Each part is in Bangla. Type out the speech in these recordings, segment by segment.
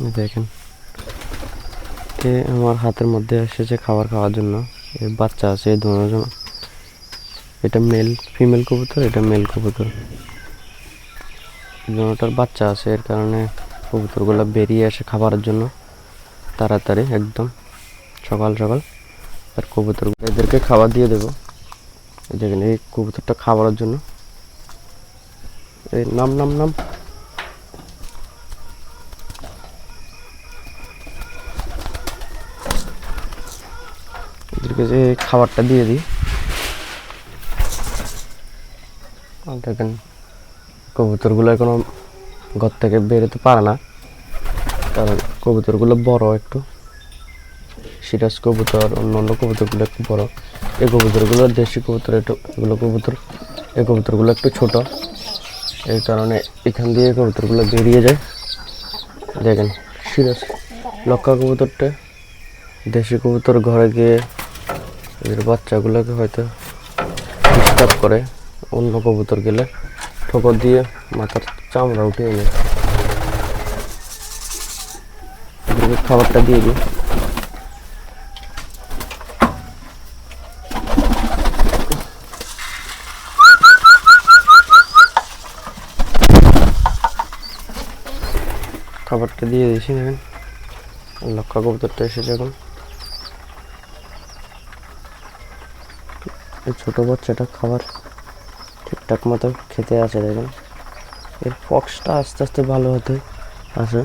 দেখেন। এ আমার হাতের মধ্যে এসেছে খাবার খাওয়ার জন্য। এর বাচ্চা আছে দুজন এটা মেল ফিমেল কবুতর, এটা মেল কবুতর। দুটার বাচ্চা আছে, এর কারণে কবুতরগুলো বেরিয়ে আসে খাবারের জন্য। তাড়াতাড়ি, একদম। সকাল সকাল। আর কবুতর এদেরকে খাবার দিয়ে দেবো। দেখেন, এই কবুতরটা খাবারের জন্য। এই নাম নাম নাম। এদেরকে যে খাবারটা দিয়ে দিই। দেখেন, কবুতরগুলো এখনও ঘর থেকে বেরোতে পারে না। কারণ কবুতরগুলো বড় একটু। সিরাজ কবুতর অন্য অন্য কবুতরগুলো একটু বড়। এই কবুতরগুলো দেশি কবুতর, একটু এগুলো কবুতর, এই কবুতরগুলো একটু ছোট। এই কারণে এখান দিয়ে কবুতরগুলো বেরিয়ে যায়। দেখেন, সিরাজ লক্ষা কবুতরটা, দেশি কবুতর ঘরে গিয়ে এদের বাচ্চাগুলোকে হয়তো ডিস্টার্ব করে, অন্য কবুতর গেলে ঠোকর দিয়ে মাথার চামড়া উঠিয়ে নেয়। খাবারটা দিয়ে দিই। খাবারটা দিয়ে দিয়েছি, দেখেন। লক্ষ্য কবুতরটা এসেছে এখন। ছোটো বাচ্চাটা খাবার ঠিকঠাক মতো খেতে আছে, দেখেন। এর ফক্সটা আস্তে আস্তে ভালো হতে আসে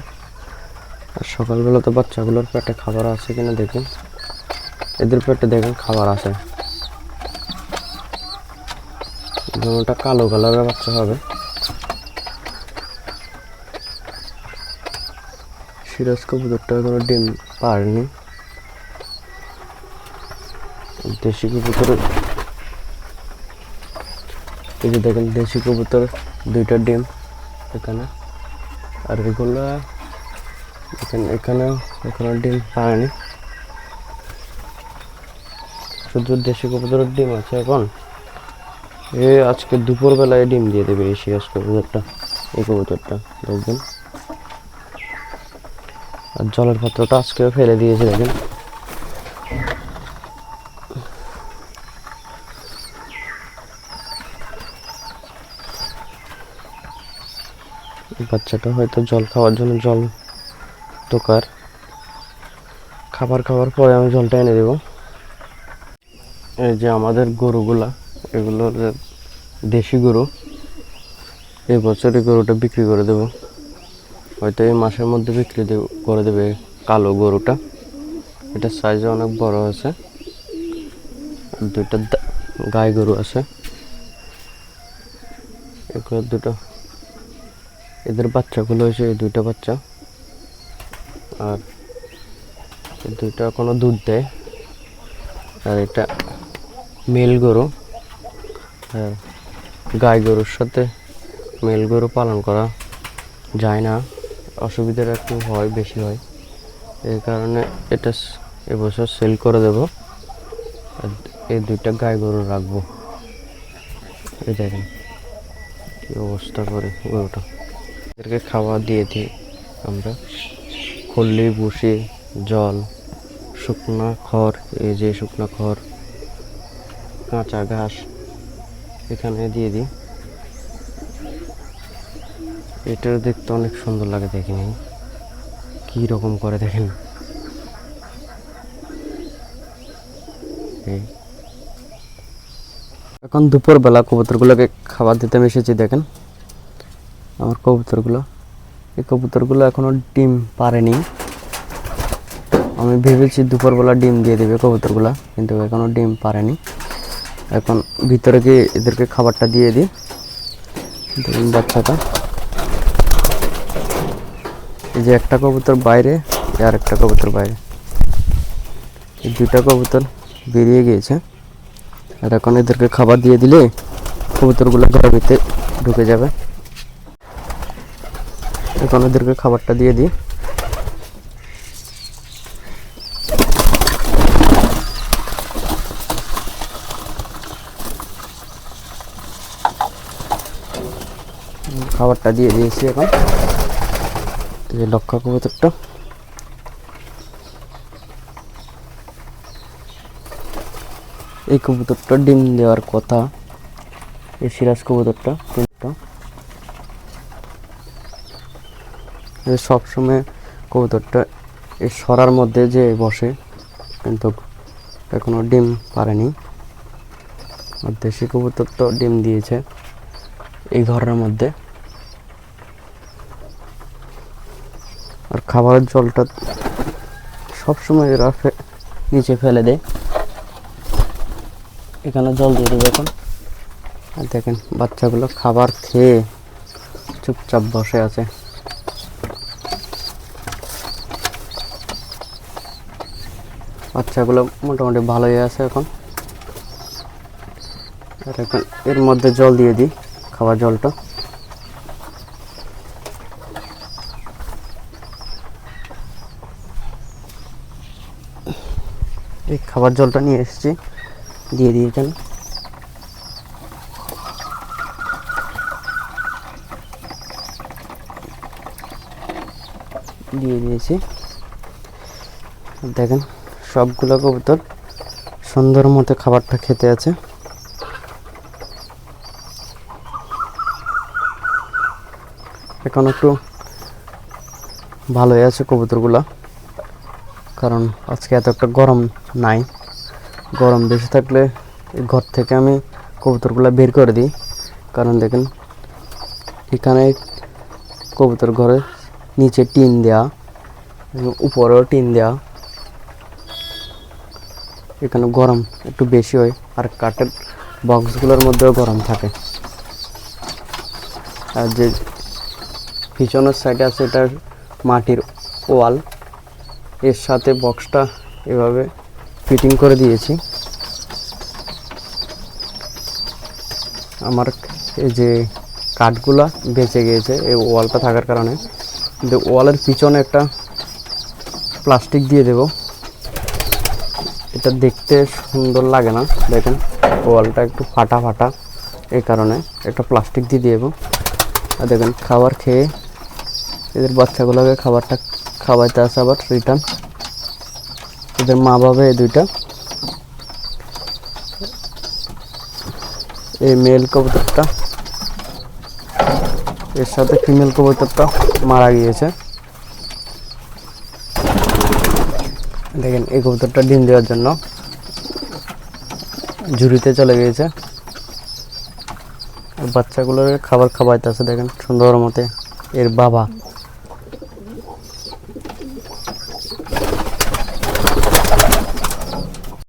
আর সকালবেলা তো বাচ্চাগুলোর পেটে খাবার আছে কিনা দেখুন। এদের পেটে দেখেন খাবার আছে। ওটা কালো কালারের বাচ্চা হবে। সিরাজ কবুতরটা এখনও ডিম পারেনি দেশি কবুতরের এই যে দেখেন, দেশি কবুতর, দুইটা ডিম এখানে। আর এগুলো এখানে এখানে এখনও ডিম পায়নি। শুধু দেশি কবুতরের ডিম আছে এখন। এ আজকে দুপুরবেলায় ডিম দিয়ে দেবে এই সিরাজ কবুতরটা, এই কবুতরটা, দেখবেন। আর জলের পাত্রটা আজকেও ফেলে দিয়েছে, দেখেন। বাচ্চাটা হয়তো জল খাওয়ার জন্য জল দোকার। খাবার খাওয়ার পরে আমি জলটা এনে দেবো। এই যে আমাদের গরুগুলা, এগুলো দেশি গরু। এই বছর এই গরুটা বিক্রি করে দেবো। হয়তো এই মাসের মধ্যে বিক্রি করে দেবে কালো গরুটা। এটা সাইজে অনেক বড় আছে। দুইটা গাই গরু আছে। এগুলো দুটো এদের বাচ্চাগুলো হয়েছে এই দুইটা বাচ্চা। আর দুইটা কোনো দুধ দেয়। আর এটা মেল গরু। হ্যাঁ গাই গরুর সাথে মেল গরু পালন করা যায় না। অসুবিধাটা একটু হয়, বেশি হয়। এই কারণে এটা এবছর সেল করে দেব। আর এই দুইটা গাই গরু রাখব। এই দেখেন কি অবস্থা করে গরুটা। এদেরকে খাওয়া দিয়ে দিই আমরা। খল্লি বসে জল, শুকনা খড়, এই যে শুকনা খড়, কাঁচা ঘাস এখানে দিয়ে দিই। এটাও দেখতে অনেক সুন্দর লাগে দেখেন। কি রকম করে দেখেন। এখন দুপুরবেলা কবুতরগুলোকে খাবার দিতে এসেছি দেখেন। আমার কবুতরগুলো। এই কবুতরগুলো এখনও ডিম পারেনি আমি ভেবেছি দুপুরবেলা ডিম দিয়ে দেবে কবুতরগুলো, কিন্তু এখনও ডিম পারেনি এখন ভিতরে গিয়ে এদেরকে খাবারটা দিয়ে দিই। দেখুন বাচ্চাটা। এই যে একটা কবুতর বাইরে আর একটা কবুতর বাইরে। এই দুইটা কবুতর বেরিয়ে গিয়েছে। আর এখন এদেরকে খাবার দিয়ে দিলে কবুতরগুলো ঘরের ভিতরে ঢুকে যাবে। এখন এদেরকে খাবারটা দিয়ে দিই। খাবারটা দিয়ে দিয়েছি এখন। এই যে লক্ষা কবুতরটা। এই কবুতরটা ডিম দেওয়ার কথা। এই সিরাজ কবুতরটা। এই সবসময় কবুতরটা এই সরার মধ্যে যে বসে, কিন্তু এখনও ডিম পারেনি আর দেশি কবুতর তো ডিম দিয়েছে এই ঘরের মধ্যে। আর খাবারের জলটা সবসময় এরা নিচে ফেলে দেয়। এখানে জল দিয়ে দেবে এখন। আর দেখেন, বাচ্চাগুলো খাবার খেয়ে চুপচাপ বসে আছে। বাচ্চাগুলো মোটামুটি ভালোই আছে এখন। আর এখন এর মধ্যে জল দিয়ে দিই খাবার জলটা। এই খাবার জলটা নিয়ে এসেছি, দিয়ে দিই এখানে। দিয়ে দিয়েছি। দেখেন। সবগুলো কবুতর সুন্দর মতো খাবারটা খেতে আছে। এখন একটু ভালোই আছে কবুতরগুলা, কারণ আজকে এত একটা গরম নাই। গরম বেশি থাকলে ঘর থেকে আমি কবুতরগুলো বের করে দিই। কারণ দেখেন, এখানে কবুতর ঘরে নিচে টিন দেওয়া উপরেও টিন দেওয়া এখানে গরম একটু বেশি হয় আর কাঠের বক্সগুলোর মধ্যেও গরম থাকে। আর যে পিছনের সাইডে আছে এটা মাটির ওয়াল। এর সাথে বক্সটা এভাবে ফিটিং করে দিয়েছি। আমার এই যে কাঠগুলা বেঁচে গিয়েছে, এই ওয়ালটা থাকার কারণে। কিন্তু ওয়ালের পিছনে একটা প্লাস্টিক দিয়ে দেব। এটা দেখতে সুন্দর লাগে না। দেখেন, ওয়ালটা একটু ফাটা ফাটা এই কারণে একটা প্লাস্টিক দিয়ে দেবো। আর দেখেন, খাবার খেয়ে এদের বাচ্চাগুলোকে খাবারটা খাওয়াইতে আসে আবার রিটার্ন এদের মা বাবা এই দুইটা। এই মেল কবুতরটা, এর সাথে ফিমেল কবুতরটা মারা গিয়েছে। দেখেন, এই কবুতরটা ডিম দেওয়ার জন্য ঝুড়িতে চলে গিয়েছে। বাচ্চাগুলোর খাবার খাওয়াইতে আছে দেখেন, সুন্দর মতে। এর বাবা।